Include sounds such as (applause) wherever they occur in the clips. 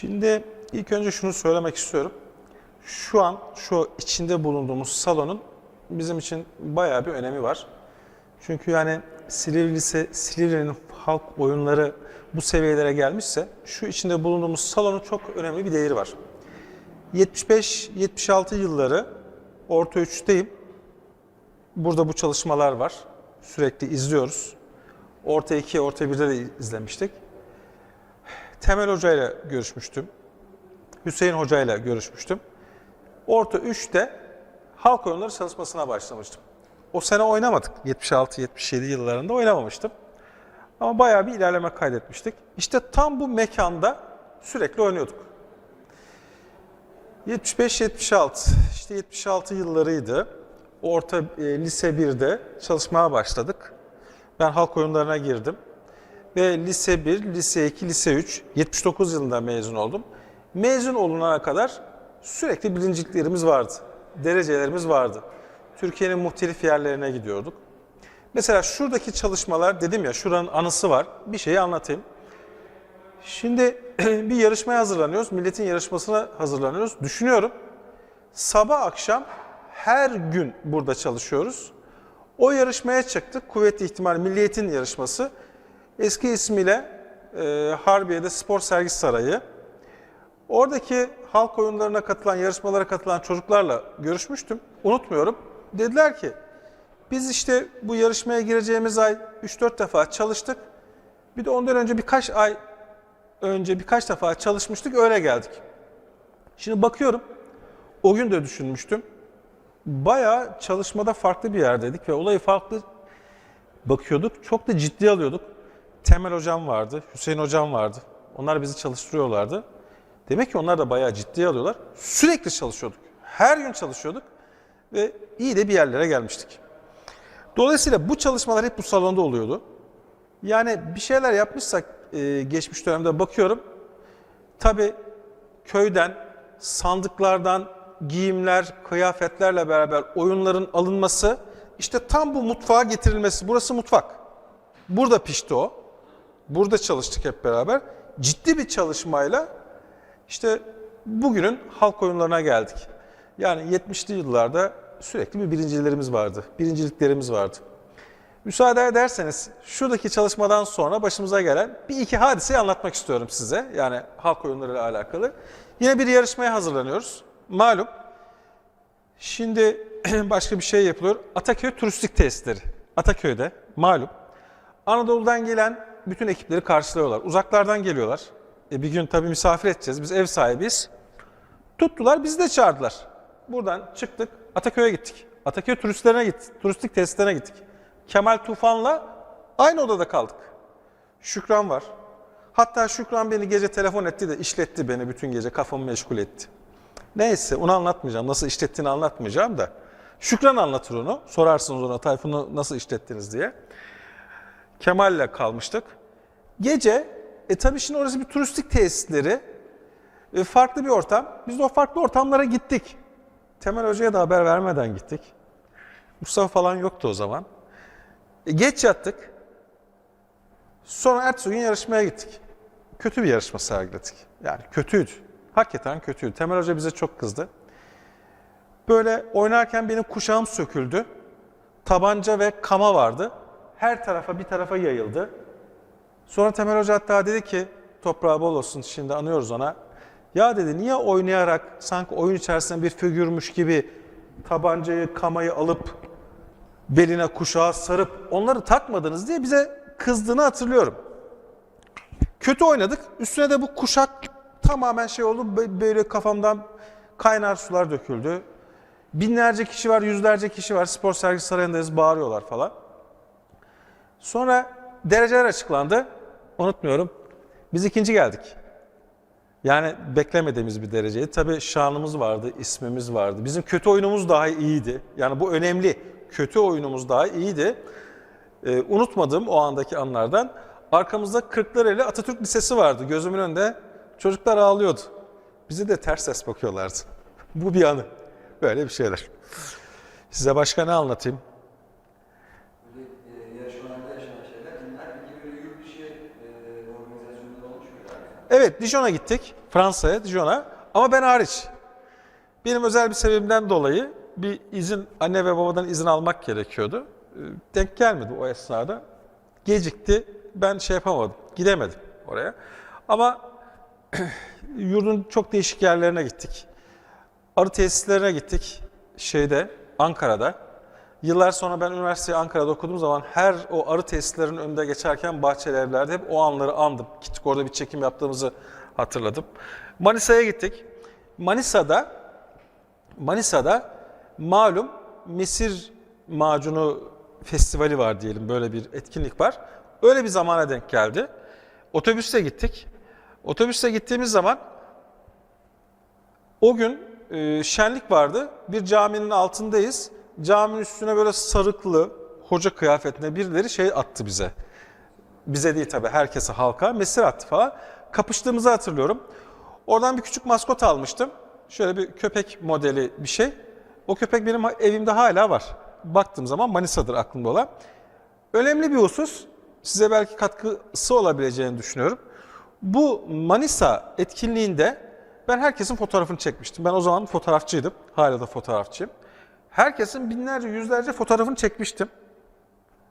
Şimdi ilk önce şunu söylemek istiyorum. Şu an şu içinde bulunduğumuz salonun bizim için bayağı bir önemi var. Çünkü yani Silivri Lise, Silivri'nin halk oyunları bu seviyelere gelmişse şu içinde bulunduğumuz salonun çok önemli bir değeri var. 75-76 yılları orta üçteyim. Burada bu çalışmalar var. Sürekli izliyoruz. Orta 2, orta 1'de de izlemiştik. Temel Hoca ile görüşmüştüm. Hüseyin Hoca ile görüşmüştüm. Orta 3'te halk oyunları çalışmasına başlamıştım. O sene oynamadık. 76-77 yıllarında oynamamıştım. Ama bayağı bir ilerleme kaydetmiştik. İşte tam bu mekanda sürekli oynuyorduk. 75-76, işte 76 yıllarıydı. Orta e, lise 1'de çalışmaya başladık. Ben halk oyunlarına girdim. Ve lise 1, lise 2, lise 3, 79 yılında mezun oldum. Mezun olunana kadar sürekli birinciliklerimiz vardı. Derecelerimiz vardı. Türkiye'nin muhtelif yerlerine gidiyorduk. Mesela şuradaki çalışmalar dedim ya şuranın anısı var. Bir şeyi anlatayım. Şimdi (clears throat) bir yarışmaya hazırlanıyoruz. Milletin yarışmasına hazırlanıyoruz. Düşünüyorum. Sabah akşam her gün burada çalışıyoruz. O yarışmaya çıktık. Kuvvetli ihtimal Milliyet'in yarışması. Eski ismiyle e, Harbiye'de Spor Sergi Sarayı. Oradaki halk oyunlarına katılan, yarışmalara katılan çocuklarla görüşmüştüm. Unutmuyorum. Dediler ki biz işte bu yarışmaya gireceğimiz ay 3-4 defa çalıştık. Bir de ondan önce birkaç ay önce birkaç defa çalışmıştık öyle geldik. Şimdi bakıyorum o gün de düşünmüştüm. Bayağı çalışmada farklı bir yerdeydik ve olayı farklı bakıyorduk. Çok da ciddi alıyorduk. Temel hocam vardı, Hüseyin hocam vardı. Onlar bizi çalıştırıyorlardı. Demek ki onlar da bayağı ciddiye alıyorlar. Sürekli çalışıyorduk. Her gün çalışıyorduk ve iyi de bir yerlere gelmiştik. Dolayısıyla bu çalışmalar hep bu salonda oluyordu. Yani bir şeyler yapmışsak e, geçmiş dönemde bakıyorum. Tabii köyden, sandıklardan, giyimler, kıyafetlerle beraber oyunların alınması, işte tam bu mutfağa getirilmesi. Burası mutfak. Burada pişti o. Burada çalıştık hep beraber. Ciddi bir çalışmayla işte bugünün halk oyunlarına geldik. Yani 70'li yıllarda sürekli bir birincilerimiz vardı. Birinciliklerimiz vardı. Müsaade ederseniz şuradaki çalışmadan sonra başımıza gelen bir iki hadiseyi anlatmak istiyorum size. Yani halk oyunları ile alakalı. Yine bir yarışmaya hazırlanıyoruz. Malum. Şimdi (clears throat) başka bir şey yapılıyor. Ataköy turistik testleri. Ataköy'de malum. Anadolu'dan gelen bütün ekipleri karşılıyorlar. Uzaklardan geliyorlar. E bir gün tabii misafir edeceğiz. Biz ev sahibiyiz. Tuttular bizi de çağırdılar. Buradan çıktık Ataköy'e gittik. Ataköy turistlerine gittik. Turistik tesislerine gittik. Kemal Tufan'la aynı odada kaldık. Şükran var. Hatta Şükran beni gece telefon etti de işletti beni bütün gece kafamı meşgul etti. Neyse onu anlatmayacağım. Nasıl işlettiğini anlatmayacağım da. Şükran anlatır onu. Sorarsınız ona Tayfun'u nasıl işlettiniz diye. Kemal'le kalmıştık. Gece, e tabii şimdi orası bir turistik tesisleri, e, farklı bir ortam. Biz de o farklı ortamlara gittik. Temel Hoca'ya da haber vermeden gittik. Mustafa falan yoktu o zaman. E, geç yattık. Sonra ertesi gün yarışmaya gittik. Kötü bir yarışma sergiledik. Yani kötüydü. Hakikaten kötüydü. Temel Hoca bize çok kızdı. Böyle oynarken benim kuşağım söküldü. Tabanca ve kama vardı. Her tarafa bir tarafa yayıldı. Sonra Temel Hoca hatta dedi ki, toprağı bol olsun şimdi anıyoruz ona. Ya dedi niye oynayarak sanki oyun içerisinde bir figürmüş gibi tabancayı, kamayı alıp beline kuşağı sarıp onları takmadınız diye bize kızdığını hatırlıyorum. Kötü oynadık. Üstüne de bu kuşak tamamen şey oldu. bö- Böyle kafamdan kaynar sular döküldü. Binlerce kişi var, yüzlerce kişi var. Spor sergisi sarayındayız, bağırıyorlar falan. Sonra dereceler açıklandı. Unutmuyorum. Biz ikinci geldik. Yani beklemediğimiz bir dereceydi. Tabii şanımız vardı, ismimiz vardı. Bizim kötü oyunumuz daha iyiydi. Yani bu önemli. Kötü oyunumuz daha iyiydi. Ee, unutmadığım o andaki anlardan arkamızda Kırklareli Atatürk Lisesi vardı. Gözümün önünde çocuklar ağlıyordu. Bize de ters ses bakıyorlardı. (laughs) bu bir anı. Böyle bir şeyler. Size başka ne anlatayım? Böyle e, yarışmalarda yaşanan şeyler bunlar. Peki böyle yurt dışı e, organizasyonları olmuş mu? Evet, Dijon'a gittik. Fransa'ya, Dijon'a. Ama ben hariç. Benim özel bir sebebimden dolayı bir izin, anne ve babadan izin almak gerekiyordu. Ee, Denk gelmedi o esnada. Gecikti. Ben şey yapamadım. Gidemedim oraya. Ama (clears throat) yurdun çok değişik yerlerine gittik. Arı tesislerine gittik. Şeyde, Ankara'da. Yıllar sonra ben üniversiteyi Ankara'da okuduğum zaman her o arı tesislerinin önünde geçerken bahçeli evlerde hep o anları andım. Gittik orada bir çekim yaptığımızı hatırladım. Manisa'ya gittik. Manisa'da Manisa'da malum Mesir Macunu Festivali var diyelim böyle bir etkinlik var. Öyle bir zamana denk geldi. Otobüste gittik. Otobüste gittiğimiz zaman o gün e, şenlik vardı. Bir caminin altındayız. Caminin üstüne böyle sarıklı hoca kıyafetine birileri şey attı bize. Bize değil tabii herkese halka mesir attı falan. Kapıştığımızı hatırlıyorum. Oradan bir küçük maskot almıştım. Şöyle bir köpek modeli bir şey. O köpek benim evimde hala var. Baktığım zaman Manisa'dır aklımda olan. Önemli bir husus, size belki katkısı olabileceğini düşünüyorum. Bu Manisa etkinliğinde ben herkesin fotoğrafını çekmiştim. Ben o zaman fotoğrafçıydım. Hala da fotoğrafçıyım. Herkesin binlerce, yüzlerce fotoğrafını çekmiştim.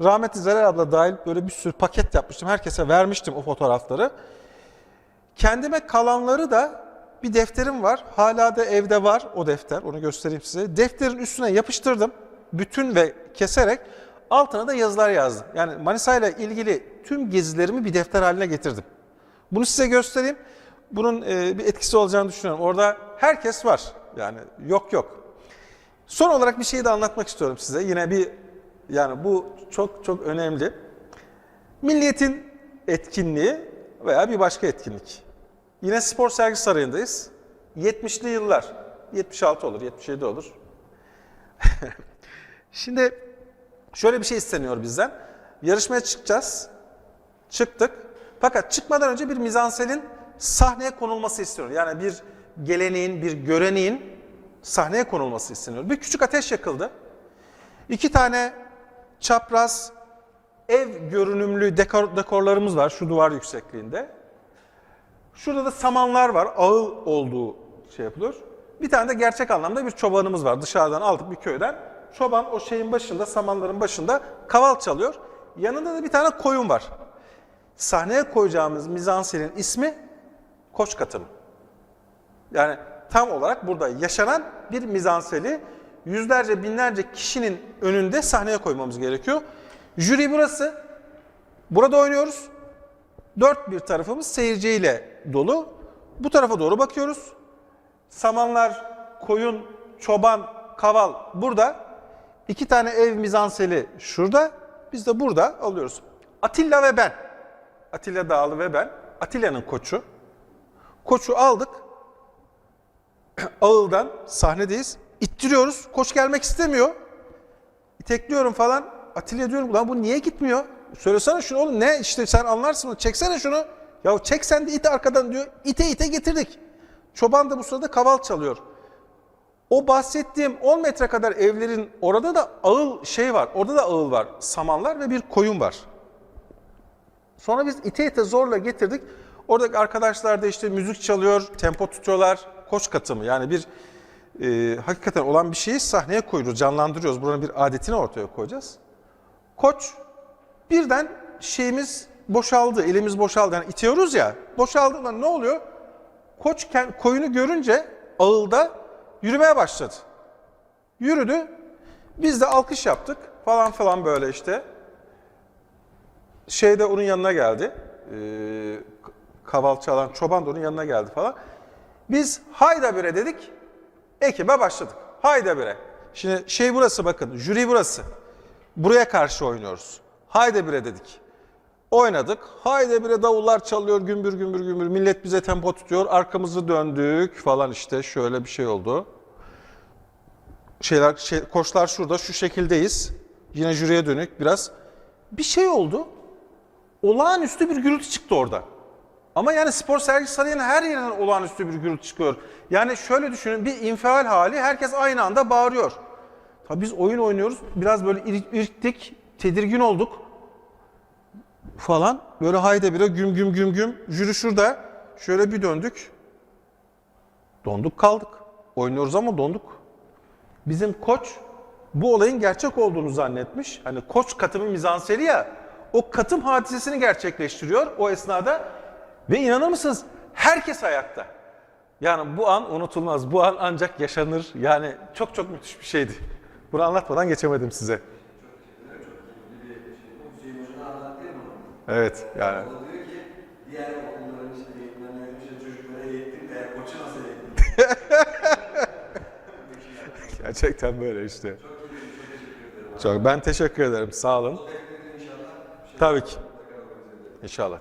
Rahmetli Zelal abla dahil böyle bir sürü paket yapmıştım. Herkese vermiştim o fotoğrafları. Kendime kalanları da bir defterim var. Hala da evde var o defter. Onu göstereyim size. Defterin üstüne yapıştırdım. Bütün ve keserek altına da yazılar yazdım. Yani Manisa ile ilgili tüm gezilerimi bir defter haline getirdim. Bunu size göstereyim. Bunun e, bir etkisi olacağını düşünüyorum. Orada herkes var. Yani yok yok. Son olarak bir şey de anlatmak istiyorum size. Yine bir yani bu çok çok önemli. Milliyetin etkinliği veya bir başka etkinlik. Yine spor sergi sarayındayız. 70'li yıllar. 76 olur, 77 olur. (laughs) Şimdi şöyle bir şey isteniyor bizden. Yarışmaya çıkacağız. Çıktık. Fakat çıkmadan önce bir mizanselin sahneye konulması isteniyor. Yani bir geleneğin, bir göreneğin sahneye konulması isteniyor. Bir küçük ateş yakıldı. İki tane çapraz ev görünümlü dekor, dekorlarımız var şu duvar yüksekliğinde. Şurada da samanlar var. Ağıl olduğu şey yapılıyor. Bir tane de gerçek anlamda bir çobanımız var. Dışarıdan aldık bir köyden. Çoban o şeyin başında, samanların başında kaval çalıyor. Yanında da bir tane koyun var. Sahneye koyacağımız mizansenin ismi Koç Katımı. Yani tam olarak burada yaşanan bir mizanseli yüzlerce binlerce kişinin önünde sahneye koymamız gerekiyor. Jüri burası. Burada oynuyoruz. Dört bir tarafımız seyirciyle dolu. Bu tarafa doğru bakıyoruz. Samanlar, koyun, çoban, kaval burada. İki tane ev mizanseli şurada. Biz de burada alıyoruz. Atilla ve ben. Atilla Dağlı ve ben. Atilla'nın koçu. Koçu aldık. (clears throat) Ağıl'dan sahnedeyiz. İttiriyoruz. Koç gelmek istemiyor. İtekliyorum falan. Atilla diyorum lan bu niye gitmiyor? Söylesene şunu oğlum ne işte sen anlarsın çeksene şunu. Ya çek sen de it arkadan diyor. İte ite getirdik. Çoban da bu sırada kaval çalıyor. O bahsettiğim 10 metre kadar evlerin orada da ağıl şey var. Orada da ağıl var. Samanlar ve bir koyun var. Sonra biz ite ite zorla getirdik. Oradaki arkadaşlar da işte müzik çalıyor, tempo tutuyorlar. Koç katımı yani bir e, hakikaten olan bir şeyi sahneye koyuyoruz, canlandırıyoruz. Buranın bir adetini ortaya koyacağız. Koç birden şeyimiz boşaldı, elimiz boşaldı. Yani itiyoruz ya, boşaldığında ne oluyor? Koç koyunu görünce ağılda yürümeye başladı. Yürüdü. Biz de alkış yaptık falan falan böyle işte. Şeyde onun yanına geldi. Ee, kaval çalan çoban da onun yanına geldi falan. Biz hayda bire dedik. Ekibe başladık. Hayda bire. Şimdi şey burası bakın, jüri burası. Buraya karşı oynuyoruz. Hayda bire dedik. Oynadık. Hayda bire davullar çalıyor gümbür gümbür gümbür. Millet bize tempo tutuyor. Arkamızı döndük falan işte şöyle bir şey oldu. Şeyler, şey, koçlar şurada şu şekildeyiz. Yine jüriye dönük biraz. Bir şey oldu. Olağanüstü bir gürültü çıktı orada. Ama yani spor sergi sarayının her yerinden olağanüstü bir gürültü çıkıyor. Yani şöyle düşünün bir infial hali herkes aynı anda bağırıyor. Tabii biz oyun oynuyoruz. Biraz böyle ir- irktik, tedirgin olduk falan. Böyle hayda bire güm güm güm güm. Jüri şurada. Şöyle bir döndük. Donduk kaldık. Oynuyoruz ama donduk. Bizim koç bu olayın gerçek olduğunu zannetmiş. Hani koç katımı mizanseri ya. O katım hadisesini gerçekleştiriyor o esnada. Ve inanır mısınız? Herkes ayakta. Yani bu an unutulmaz. Bu an ancak yaşanır. Yani çok çok müthiş bir şeydi. Bunu anlatmadan geçemedim size. Evet yani. (laughs) Gerçekten böyle işte. Çok ben teşekkür ederim. Sağ olun. Tabii ki. İnşallah.